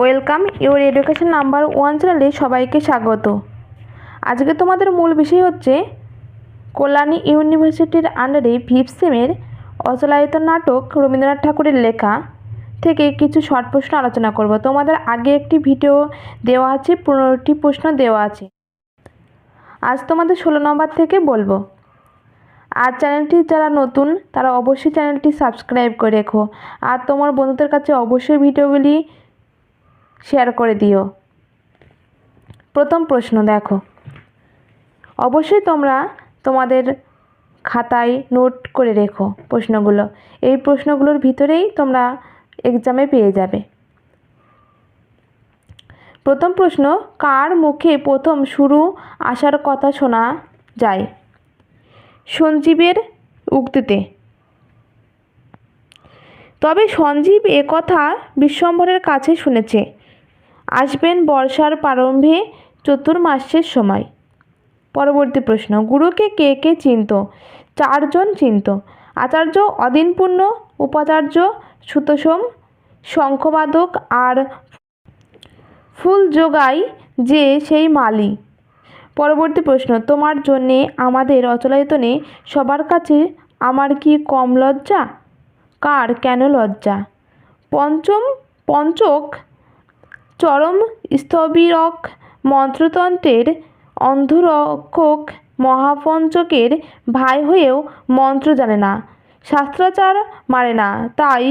Welcome, your education number one চ্যানেলে সবাইকে স্বাগত। আজকে তোমাদের মূল বিষয় হচ্ছে কল্যাণী ইউনিভার্সিটির আন্ডারে ফিফথ সেমের অচলায়িত নাটক রবীন্দ্রনাথ ঠাকুরের লেখা থেকে কিছু শর্ট প্রশ্ন আলোচনা করব। তোমাদের আগে একটি ভিডিও দেওয়া আছে, পনেরোটি প্রশ্ন দেওয়া আছে। আজ তোমাদের ষোলো নম্বর থেকে বলব। আর চ্যানেলটি যারা নতুন, তারা অবশ্যই চ্যানেলটি সাবস্ক্রাইব করে রেখো। আর তোমার বন্ধুদের কাছে অবশ্যই ভিডিওগুলি শেয়ার করে দিও। প্রথম প্রশ্ন দেখো। অবশ্যই তোমরা তোমাদের খাতায় নোট করে রেখো প্রশ্নগুলো। এই প্রশ্নগুলোর ভিতরেই তোমরা এক্সামে পেয়ে যাবে। প্রথম প্রশ্ন, কার মুখে প্রথম শুরু আসার কথা শোনা যায়? সঞ্জীবের উক্তিতে। তবে সঞ্জীব একথা বিশ্বম্ভরের কাছে শুনেছে। আসবেন বর্ষার প্রারম্ভে চতুর্মাসের সময়। পরবর্তী প্রশ্ন, গুরুকে কে কে চিনত? চারজন চিনত। আচার্য অদিনপূর্ণ, উপাচার্য সুতসোম শঙ্খবাদক আর ফুল যোগাই যে সেই মালি। পরবর্তী প্রশ্ন, তোমার জন্যে, আমাদের অচলায়তনে সবার কাছে আমার কি কম লজ্জা? কার কেন লজ্জা? পঞ্চম, পঞ্চক চরম স্থবিরক মন্ত্রতন্ত্রের অন্ধরক্ষক মহাপঞ্চকের ভাই হয়েও মন্ত্র জানে না, শাস্ত্রাচার মানে না। তাই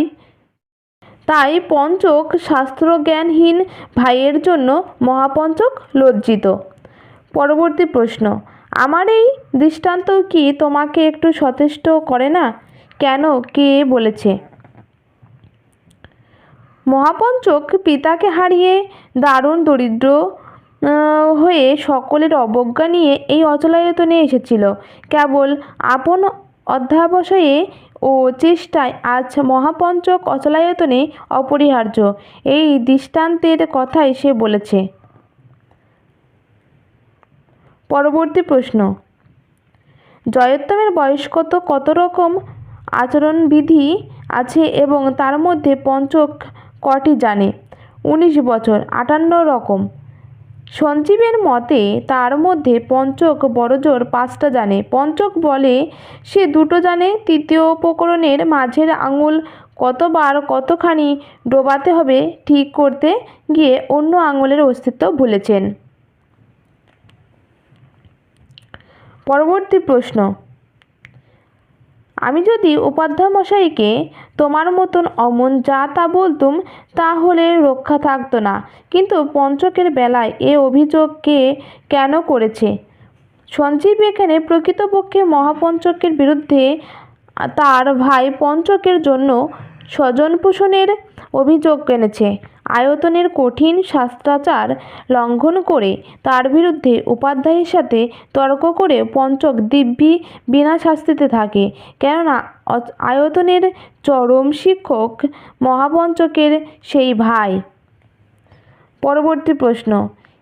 তাই পঞ্চক শাস্ত্রজ্ঞানহীন ভাইয়ের জন্য মহাপঞ্চক লজ্জিত। পরবর্তী প্রশ্ন, আমার এই দৃষ্টান্ত কি তোমাকে একটু সচেষ্ট করে না? কেন, কে বলেছে? মহাপঞ্চক পিতাকে হারিয়ে দারুণ দরিদ্র হয়ে সকলের অবজ্ঞা নিয়ে এই অচলায়তনে এসেছিল। কেবল আপন অধ্যাবসায়ে ও চেষ্টায় আজ মহাপঞ্চক অচলায়তনে অপরিহার্য। এই দৃষ্টান্তের কথাই সে বলেছে। পরবর্তী প্রশ্ন। জয়োত্তমের বয়স কত কত রকম আচরণবিধি আছে এবং তার মধ্যে পঞ্চক কটি জানে? উনিশ বছর, আটান্ন রকম। সঞ্জীবের মতে তার মধ্যে পঞ্চক বড়জোর পাঁচটা জানে। পঞ্চক বলে, সে দুটো জানে, তৃতীয় উপকরণের মাঝের আঙুল কতবার কতখানি ডোবাতে হবে ঠিক করতে গিয়ে অন্য আঙুলের অস্তিত্ব ভুলেছেন। পরবর্তী প্রশ্ন আমি যদি উপাধ্যায় মশাইকে তোমার মতন অমন যা তা বলতুম, তাহলে রক্ষা থাকতো না। কিন্তু পঞ্চকের বেলায় এ অভিযোগ কে কেন করেছে? সঞ্জীব এখানে প্রকৃতপক্ষে মহাপঞ্চকের বিরুদ্ধে তার ভাই পঞ্চকের জন্য স্বজন পোষণের অভিযোগ এনেছে। আয়তনের কঠিন শাস্ত্রাচার লঙ্ঘন করে তার বিরুদ্ধে উপাধ্যায়ের সাথে তর্ক করে পঞ্চক দিব্যি বিনা শাস্তিতে থাকে। কেননা আয়তনের চরম শিক্ষক মহাপঞ্চকের সেই ভাই। পরবর্তী প্রশ্ন,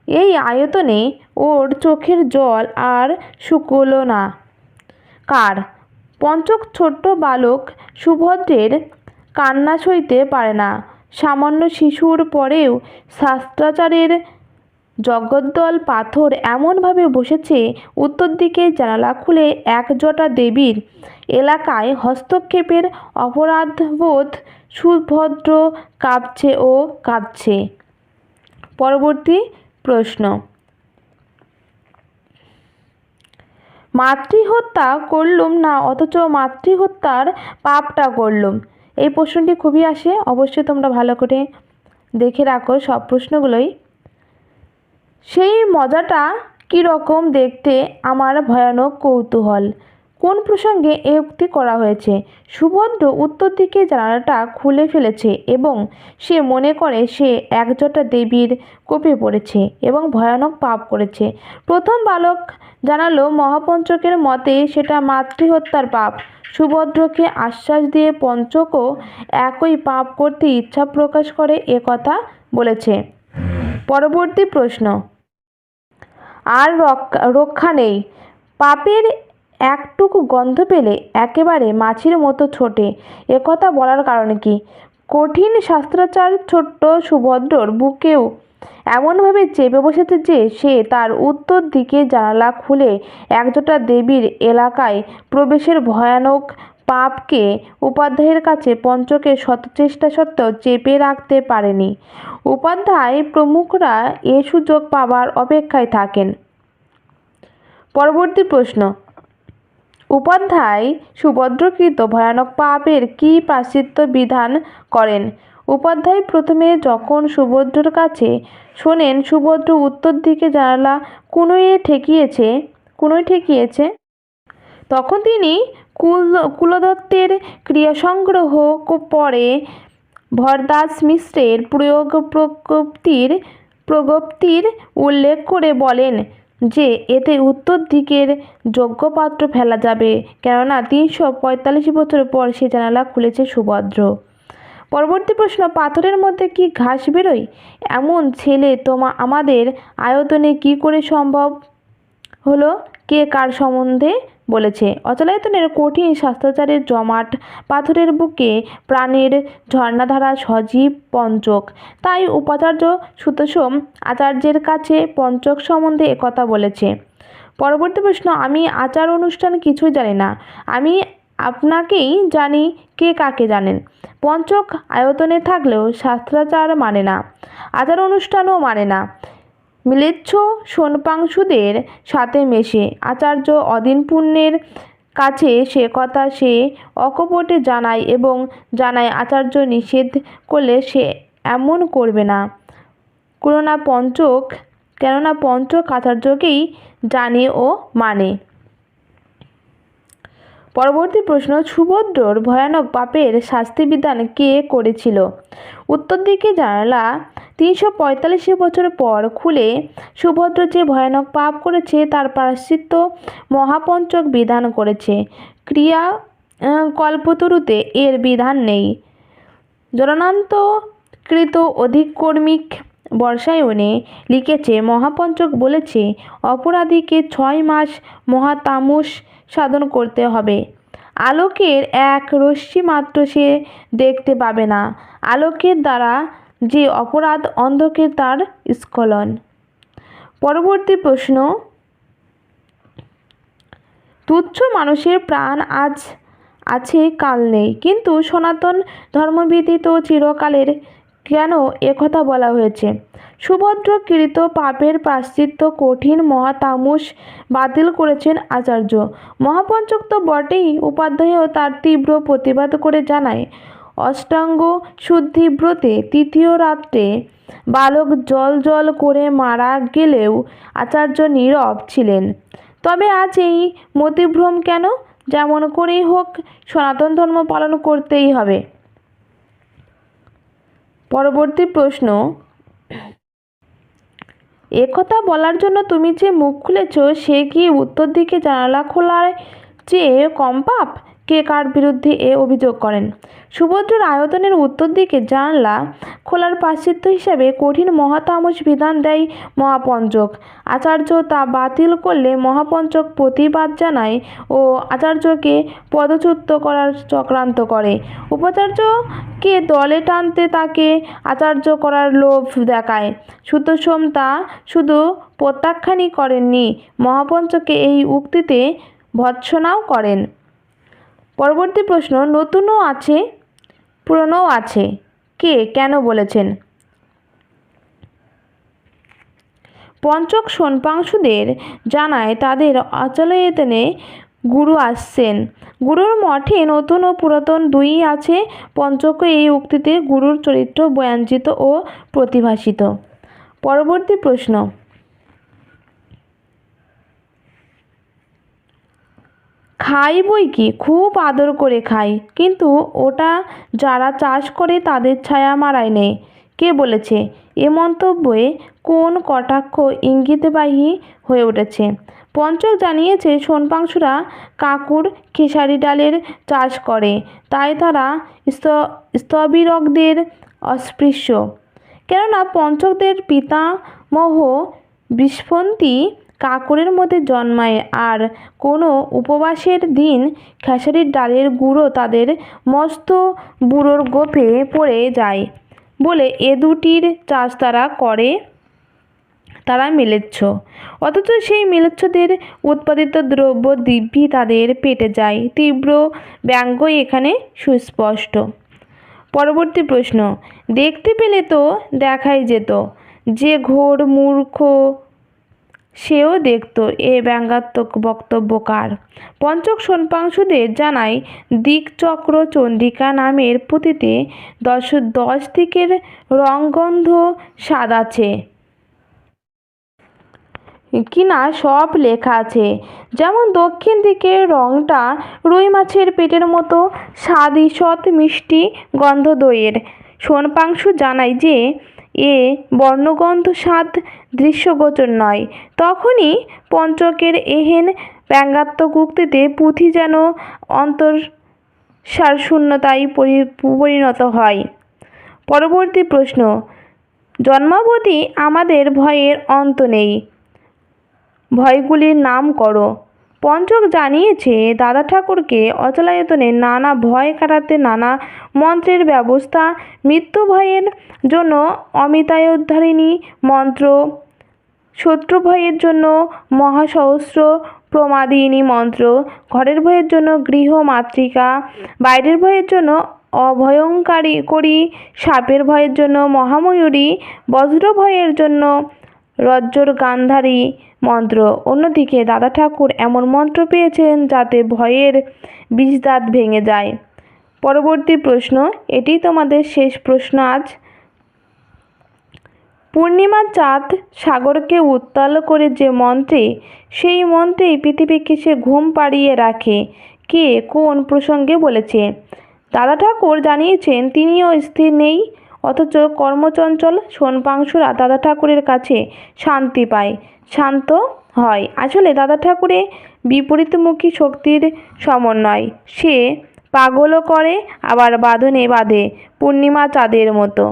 এই আয়তনে ওর চোখের জল আর শুকল না। কার? পঞ্চক ছোট্ট বালক সুভদ্রের কান্না সইতে পারে না। সামান্য শিশুর পরেও শাস্ত্রাচারের জগদ্দল পাথর এমনভাবে বসেছে, উত্তর দিকে জানালা খুলে একজোটা দেবীর এলাকায় হস্তক্ষেপের অপরাধবোধ সুভদ্র কাঁপছে ও কাঁদছে। পরবর্তী প্রশ্ন। মাতৃহত্যা করলুম না, অথচ মাতৃহত্যার পাপটা করলুম। এই প্রশ্নটি খুবই আসে, অবশ্যই তোমরা ভালো করে দেখে রাখো সব প্রশ্নগুলোই। সেই মজাটা কী রকম দেখতে আমার ভয়ানক কৌতূহল। কোন প্রসঙ্গে এ উক্তি করা হয়েছে? সুভদ্র উত্তর দিকে জানালাটা খুলে ফেলেছে এবং সে মনে করে সে একজোটা দেবীর কোপে পড়েছে এবং ভয়ানক পাপ করেছে। প্রথম বালক জানালো, মহাপঞ্চকের মতে সেটা মাতৃহত্যার পাপ। সুভদ্রকে আশ্বাস দিয়ে পঞ্চকও একই পাপ করতে ইচ্ছা প্রকাশ করে এ কথা বলেছে। পরবর্তী প্রশ্ন। আর রক্ষা নেই। পাপের একটুকু গন্ধ পেলে একেবারে মাছির মতো ছোটে। একথা বলার কারণ কি? কঠিন শাস্ত্রাচার ছোট্ট সুভদ্রর বুকেও এমনভাবে চেপে বসেছে যে সে তার উত্তর দিকে জানালা খুলে একজোটা দেবীর এলাকায় প্রবেশের ভয়ানক পাপকে উপাধ্যায়ের কাছে পঞ্চকে শত চেষ্টা সত্ত্বেও চেপে রাখতে পারেনি। উপাধ্যায় প্রমুখরা এ সুযোগ পাবার অপেক্ষায় থাকেন। পরবর্তী প্রশ্ন উপাধ্যায় সুভদ্রকৃত ভয়ানক পাপের কি প্রাশ্চিত্য বিধান করেন? উপাধ্যায় প্রথমে যখন সুভদ্রর কাছে শোনেন, সুভদ্র উত্তর দিকে জানালা কুনোয়ে ঠেকিয়েছে কুনোয় ঠেকিয়েছে। তখন তিনি কুল, কুলদত্তের ক্রিয়া সংগ্রহ পরে ভরদাস মিশ্রের প্রয়োগ প্রগতির প্রগতির উল্লেখ করে বলেন যে এতে উত্তর দিকের যোগ্য পাত্র ফেলা যাবে। কেননা তিনশো পঁয়তাল্লিশ বছর পর সে জানালা খুলেছে সুভদ্র। পরবর্তী প্রশ্ন, পাথরের মধ্যে কি ঘাস বেরোয়? এমন ছেলে তোমা, আমাদের আয়তনে কি করে সম্ভব হলো? কে কার সম্বন্ধে বলেছে। অচলায়তনের কঠিন শাস্ত্রাচারের জমাট পাথরের বুকে প্রাণের ঝর্ণাধারা সজীব পঞ্চক। তাই উপাচার্য সুতোষম আচার্যের কাছে পঞ্চক সম্বন্ধে একথা বলেছে। পরবর্তী প্রশ্ন, আমি আচার অনুষ্ঠান কিছুই জানি না। আমি আপনাকেই জানি কে কাকে জানেন। পঞ্চক আয়তনে থাকলেও শাস্ত্রাচার মানে না। আচার অনুষ্ঠানও মানে না। মিলেচ্ছ সোনপাংশুদের সাথে মেশে। আচার্য অদিনপুণ্যের কাছে সে কথা সে অকপটে জানায় এবং জানায়, আচার্য নিষেধ করলে সে এমন করবে না। কেননা পঞ্চক কেননা পঞ্চক আচার্যকেই জানে ও মানে। পরবর্তী প্রশ্ন, সুভদ্রর ভয়ানক পাপের শাস্তিবিধান কে করেছিল? উত্তর দিকে জানালা, তিনশো পঁয়তাল্লিশ বছর পর খুলে সুভদ্র যে ভয়ানক পাপ করেছে তার প্রায়শ্চিত্ত মহাপঞ্চক বিধান করেছে। ক্রিয়া কল্পতরুতে এর বিধান নেই। জননান্তকৃত অধিকর্মিক বর্ষায়নে লিখেছে, মহাপঞ্চক বলেছে, অপরাধীকে ছয় মাস মহাতামস সাধন করতে হবে। আলোকের এক রশ্মি মাত্র সে দেখতে পাবে না। আলোকের দ্বারা যে অপরাধ অন্ধকের তার স্খলন। পরবর্তী প্রশ্ন, তুচ্ছ মানুষের প্রাণ আজ আছে, কাল নেই। কিন্তু সনাতন ধর্মবিদিত চিরকালের কেন একথা বলা হয়েছে? সুভদ্র কৃত পাপের প্রাশ্চিত্য কঠিন মহাতামস বাতিল করেছেন আচার্য। মহাপঞ্চক তো বটেই উপাধ্যায়ও তার তীব্র প্রতিবাদ করে জানায়, অষ্টাঙ্গ শুদ্ধি ব্রতে তৃতীয় রাত্রে বালক জল জল করে মারা গেলেও আচার্য নীরব ছিলেন। তবে আজ এই মতিভ্রম কেন? যেমন করেই হোক, সনাতন ধর্ম পালন করতেই হবে। পরবর্তী প্রশ্ন, একথা বলার জন্য তুমি যে মুখ খুলেছ, সে কি উত্তর দিকে জানালা খোলার চেয়ে কম পাপ? কে কার বিরুদ্ধে এ অভিযোগ করেন? সুভদ্রের আয়তনের উত্তর দিকে জানলা খোলার পাশ্চিত্য হিসাবে কঠিন মহাতামস বিধান দেয় মহাপঞ্চক। আচার্য তা বাতিল করলে মহাপঞ্চক প্রতিবাদ জানায় ও আচার্যকে পদচ্যুত করার চক্রান্ত করে। উপাচার্যকে দলে টানতে তাকে আচার্য করার লোভ দেখায়। সুতোষম তা শুধু প্রত্যাখ্যানই করেননি, মহাপঞ্চকে এই উক্তিতে ভৎসনাও করেন। পরবর্তী প্রশ্ন, নতুনও আছে, পুরনোও আছে। কে, কেন বলেছেন? পঞ্চক সোনপাংশুদের জানায় তাদের অচলয়তনে গুরু আসছেন। গুরুর মঠে নতুন ও পুরাতন দুইই আছে, পঞ্চক এই উক্তিতে গুরুর চরিত্র বয়াঞ্চিত ও প্রতিভাসিত। পরবর্তী প্রশ্ন খাই বই কি? খুব আদর করে খাই। কিন্তু ওটা যারা চাষ করে তাদের ছায়া মারায় নেই কে বলেছে? এ মন্তব্যে কোন কটাক্ষ ইঙ্গিতবাহী হয়ে উঠেছে? পঞ্চক জানিয়েছে, সোনপাংশুরা কাকুর খেসারি ডালের চাষ করে। তাই তারা স্থবিরকদের অস্পৃশ্য। কেননা পঞ্চকদের পিতামহ বিস্ফন্তি কাকরের মধ্যে জন্মায় আর কোনো উপবাসের দিন খেসারির ডালের গুঁড়ো তাদের মস্ত বুড়োর গোপে পড়ে যায় বলে এ দুটির চাষ তারা করে, তারা মিলেচ্ছ। অথচ সেই মিলেচ্ছদের উৎপাদিত দ্রব্য দিব্যি তাদের পেটে যায়। তীব্র ব্যঙ্গ এখানে সুস্পষ্ট। পরবর্তী প্রশ্ন, দেখতে পেলে তো দেখাই যেত। যে ঘোর মূর্খ সেও দেখতো এ ব্যঙ্গাত্মক বক্তব্যকার পঞ্চক সোনপাংশুদের জানায় দিকচক্র চন্দ্রিকা নামের পুঁথিতে দশ দশ দিকের রংগন্ধ স্বাদ আছে কিনা সব লেখা আছে। যেমন দক্ষিণ দিকের রংটা রুই মাছের পেটের মতো স্বাদ ঈষৎ মিষ্টি গন্ধ দইয়ের সোনপাংশু জানায় যে, এ বর্ণগন্ধ স্বাদ দৃশ্যগোচর নয়। তখনই পঞ্চকের এহেন ব্যঙ্গাত্মক উক্তিতে পুঁথি যেন অন্তর সারশূন্যতায় পরি- পরিণত হয়। পরবর্তী প্রশ্ন, জন্মাবধি আমাদের ভয়ের অন্ত নেই। ভয়গুলির নাম করো। পঞ্চক জানিয়েছে, দাদা ঠাকুরকে অচলায়তনে নানা ভয় কাটাতে নানা মন্ত্রের ব্যবস্থা, মৃত্যু ভয়ের জন্য অমিতায়োদ্ধারিণী মন্ত্র শত্রু ভয়ের জন্য মহাসহস্র প্রমাদিনী মন্ত্র, ঘরের ভয়ের জন্য গৃহ মাতৃকা, বাইরের ভয়ের জন্য অভয়ঙ্কারী করি, সাপের ভয়ের জন্য মহাময়ূরী, বজ্র ভয়ের জন্য রজ্জর গান্ধারী মন্ত্র। অন্যদিকে দাদা ঠাকুর এমন মন্ত্র পেয়েছেন যাতে ভয়ের বিষদাঁত ভেঙে যায়। পরবর্তী প্রশ্ন, এটি তোমাদের শেষ প্রশ্ন আজ। পূর্ণিমার চাঁদ সাগরকে উত্তাল করে যে মন্ত্রে, সেই মন্ত্রেই পৃথিবীকে সে ঘুম পাড়িয়ে রাখে। কে, কোন প্রসঙ্গে বলেছে? দাদা ঠাকুর জানিয়েছেন, তিনিও স্থির নেই, অথচ কর্মচঞ্চল সোনপাংশুরা দাদা ঠাকুরের কাছে শান্তি পায়, শান্ত হয়। আসলে দাদা ঠাকুরে বিপরীতমুখী শক্তির সমন্বয়। সে পাগলও করে, আবার বাঁধনে বাঁধে, পূর্ণিমা চাঁদের মতো।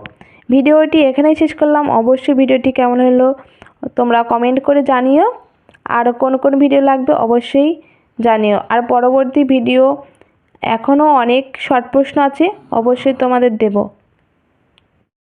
ভিডিওটি এখানেই শেষ করলাম। অবশ্যই ভিডিওটি কেমন হলো তোমরা কমেন্ট করে জানিও। আর কোন কোন ভিডিও লাগবে অবশ্যই জানিও। আর পরবর্তী ভিডিও এখনও অনেক শর্ট প্রশ্ন আছে, অবশ্যই তোমাদের দেবো।